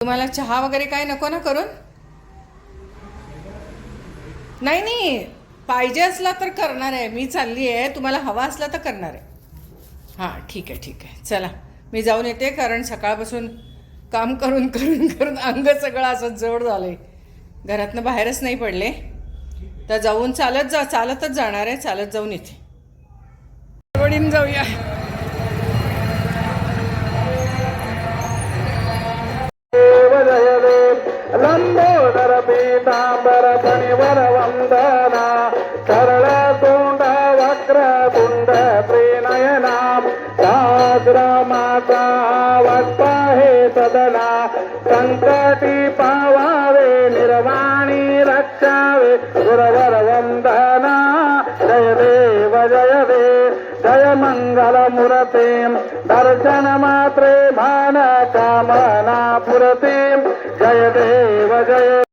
तुम्हाला चहा वगैरे काय नको ना करून? नाही नाही. पाहिजे असला तर करणार आहे. मी चालली आहे. तुम्हाला हवा असला तर करणार आहे. हां ठीक आहे ठीक आहे. चला. मी जाऊन येते कारण सकाळपासून काम करून करून करून अंग सगळं असं जड झालं आहे घरातनं बाहेरच नाही पडले. तर जाऊन चालत जा चालतच जाणार आहे. चालत जाऊन येते. जाऊया. ಜಯದೇ ಲಂಬೋದರ ಪೀತಾಂಬರ ಪಣಿವರ ವಂದನ ಸರಳ ತುಂಡ ವಕ್ರ ತುಂಡ ಪ್ರಿನಯನ ಸಾಗ್ರ ಮಾತಾ ವಕ್ತ ಹೇ ಸದನ ಸಂಕಟಿ ಪಾವಾವೆ ನಿರ್ವಾಣಿ ರಕ್ಷಾವೆ ಗುರವರ ವಂದನ ಜಯದೇವ ಜಯದೇ ಜಯ ಮಂಗಲ ಮುರತೆ दर्शन मात्रे मान कामना पुरते। जय देव जय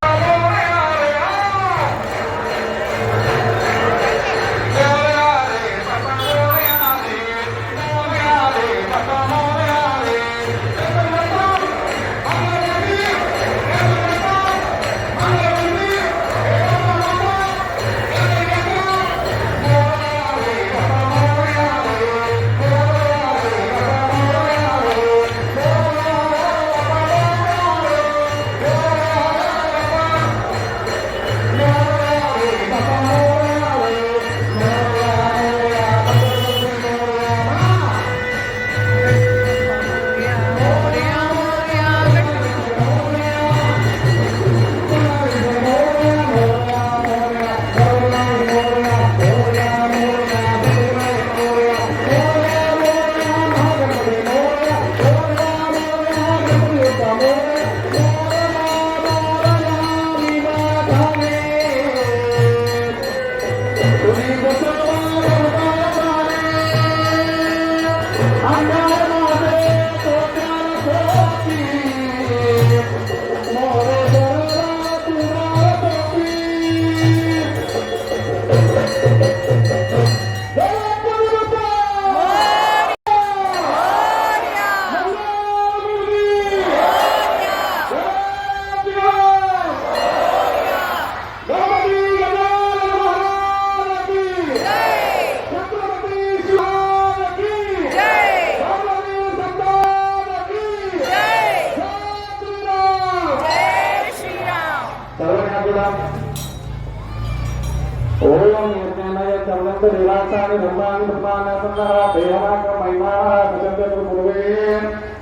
ओम निर्णय सर्वंत निवासानि धर्मानि धर्मान् सन्नः देवाक महिमाः सत्यं पूर्वे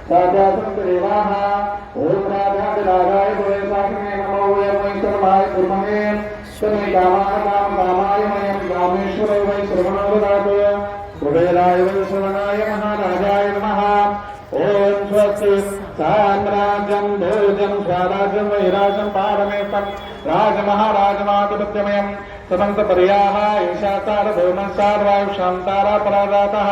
साध्या संत देवाः ओम राधाय राधाय गुरे साखिने नमो वै वैश्वराय कुर्महे स्वमे कामाय काम कामाय मयं कामेश्वरो वै श्रवणोदराय कुबेराय वै श्रवणाय महाराजाय नमः ओम स्वस्ति साम्राज्यं भोजं स्वराज्यं वैराजं पारमेकं राजमहाराजमाधिपत्यमयं समन्त पर्याः ईशातार भौमसार वायुशान्तारा पराजातः।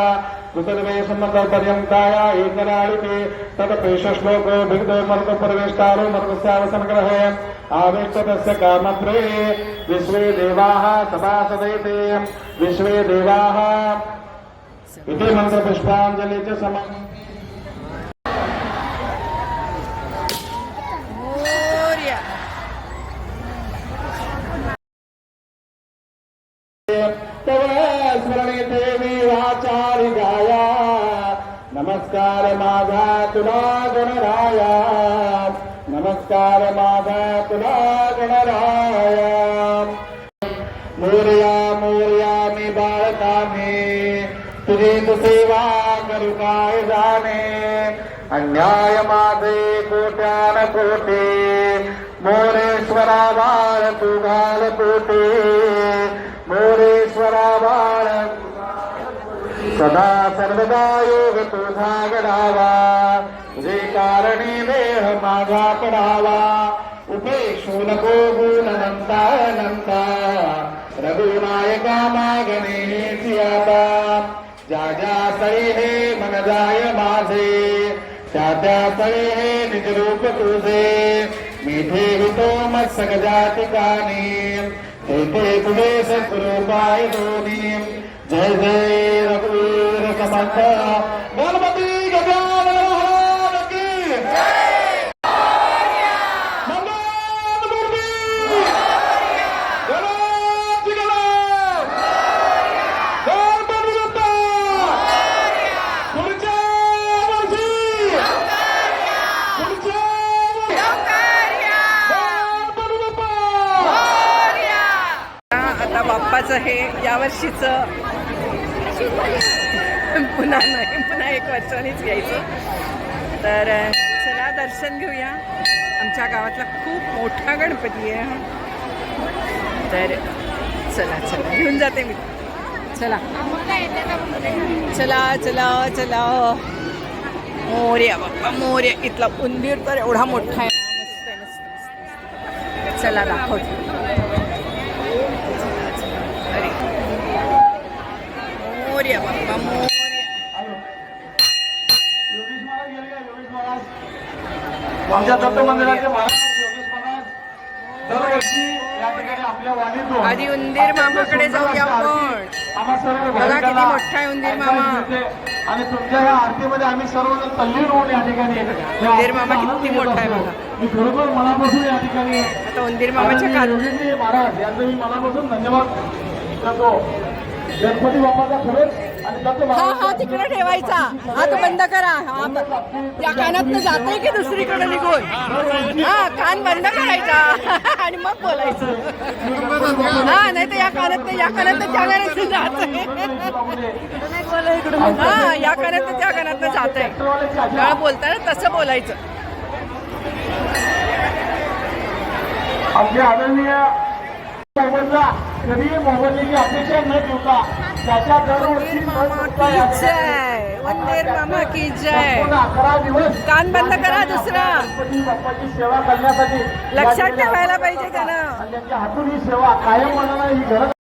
कृतर्वे सम्मतपर्यन्ताया एकराळिके तदपेशश्लोको भिग्धो मर्द परवेष्टारो आवेष्टतस्य कामप्रे विश्वे देवाः सभासदैते विश्वे देवाः। इति मन्त्रपुष्पाञ्जलि च समम्। स्मरणे देवी वाचारी गाया। नमस्कार माझा तुला गणराया नमस्कार माझा तुला गणराया मोरया मोरया मी बाळकाने तुझी तू सेवा करू काय जाणे? अन्याय माझे कोट्यान कोटे। मोरेश्वरा बाळ तू घाल पोटे मोरेश्वरा बाळ सदा सर्वदा योग तुझा गडावा जे कारणी देह माझा पडावा उपेक्षो नको गुण नंता नंता रघुनायका मागणे आता ज्या ज्या सळी हे मन जाय माझे त्या त्या सळी हे निजरूप तुझे मिठे हितो मत्सक जातिकाने ते ते तुझे सत्स्वरूपाय दोन्ही जय जय रघुवीर समर्थ गणपती पप्पाचं हे यावर्षीचं पुन्हा नाही पुन्हा एक वर्षानेच घ्यायचं. तर चला दर्शन घेऊया. आमच्या गावातला खूप मोठा गणपती आहे तर चला चला घेऊन जाते मी. चला. चला चला चला. मोर्या बाप्पा मोर्या. इथला उंदीर तर एवढा मोठा आहे. मस्त आहे मस्त. चला दाखवतो. मोर्या बाप्पा मोर्या आमच्या दत्त मंदिराचे दरवर्षी या ठिकाणी आपल्या आधी उंदीर मामाकडे जाऊया आपण. बघा किती मोठा आहे उंदीर मामा. आणि तुमच्या या आरतीमध्ये आम्ही सर्वजण तल्लीन होऊन या ठिकाणी उंदीर मामा किती मोठा आहे. बघा. मी खरोखर मनापासून या ठिकाणी आता उंदीर मामाच्या महाराज यांचं मी मनापासून धन्यवाद करतो गणपती बाप्पाचा खरंच आणि हा हा तिकडे ठेवायचा. हा तो बंद करा. हा. ब- या कानातनं जातोय की दुसरीकडे निघून? हा कान बंद करायचा. आणि मग बोलायचं. हा नाही तर या कानात या कानात त्या कानात जातोय. हा या कानात त्या कानात जात आहे त्याला बोलताना तसं बोलायचं. आदरणीय अपेक्षा न ठेवता त्याच्या दरवर्षी न मामा की जय की अकरा दिवस कान बंद करा दुसरा. गणपती बाप्पाची सेवा करण्यासाठी या लक्षात ठेवायला पाहिजे. आणि त्यांच्या हातून ही सेवा कायम मनाला ही घडत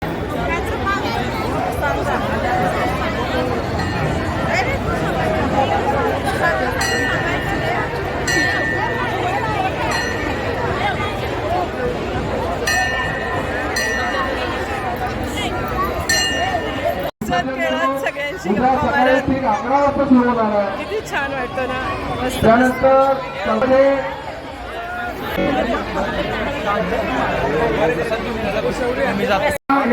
वाजता सुरू होणार आहे. किती छान वाटतं ना. मस्त. त्यानंतर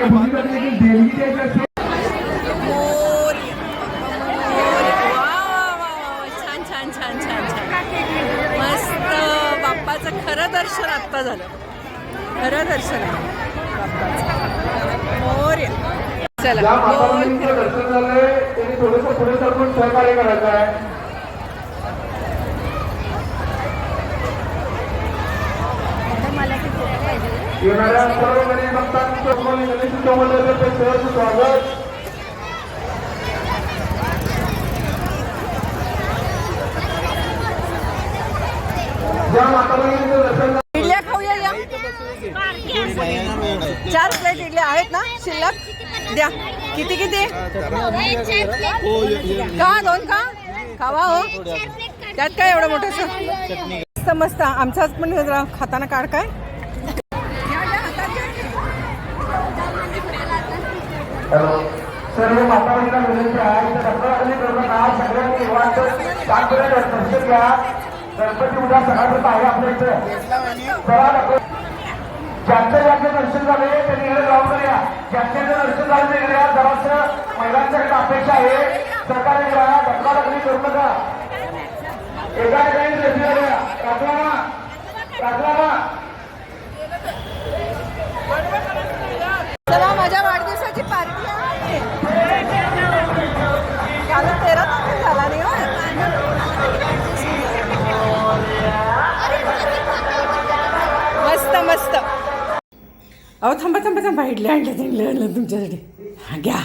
भूमिका देखील देणगी द्यायची असते. छान मस्त बाप्पाचं खरं दर्शन आत्ता झालं. खरं दर्शन आहे. बाप्पाचं मोर्या चला मोर थोडंसं पुढे सरकून सहकार्य करायचं आहे? येणाऱ्या सर्व गणेश भक्तांचं तुम्हाला गणेश उत्सव मंडळाचं सहर्ष स्वागत. ज्या माताराणींचं दर्शन इडल्या खाऊया या. चार प्लेट इडल्या आहेत ना शिल्लक? द्या. किती किती? का दोन का? खावा हो? त्यात काय एवढं मोठं मस्त मस्त. आमचाच पण जरा खाताना काढ काय? सर्व माताराणींना विनंती आहे. गणपती उद्या सकाळपर्यंत आहे आपल्या इथं. ज्यांचं ज्यांचं दर्शन झाले त्यांनी इकडे जाऊन करूया ज्यांचं दर्शन झालं ते इकडे या. जरासं महिलांच्याकडे अपेक्षा आहे. सरकार करा घटना लागली करू नका. एका ठिकाणी दर्शन करूया राजवामा राजवामा अहो थांबा थांबा थांबा. इडल्या आणल्या इडल्या आणलं तुमच्यासाठी. हां घ्या.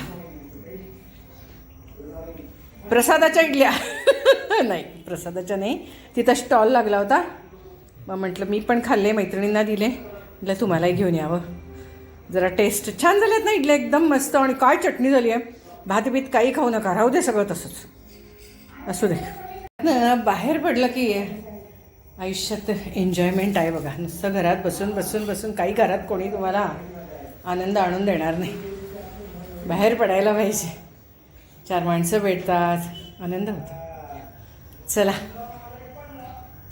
प्रसादाच्या इडल्या. नाही प्रसादाच्या नाही. तिथं स्टॉल लागला होता. मग म्हटलं मी पण खाल्ले मैत्रिणींना दिले. म्हटलं तुम्हालाही घेऊन यावं. जरा टेस्ट छान झाल्यात ना इडल्या एकदम मस्त. आणि काय चटणी झाली आहे. भात बीत काही खाऊ नका. राहू दे सगळं तसंच. असू दे. ना बाहेर पडलं की आयुष्यात एन्जॉयमेंट आहे बघा. नुसतं घरात बसून बसून बसून काही घरात कोणी तुम्हाला आनंद आणून देणार नाही. बाहेर पडायला पाहिजे. चार माणसं भेटतात. आनंद होतो. चला.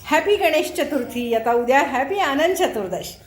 हॅपी गणेश चतुर्थी. आता उद्या हॅपी आनंद चतुर्दशी.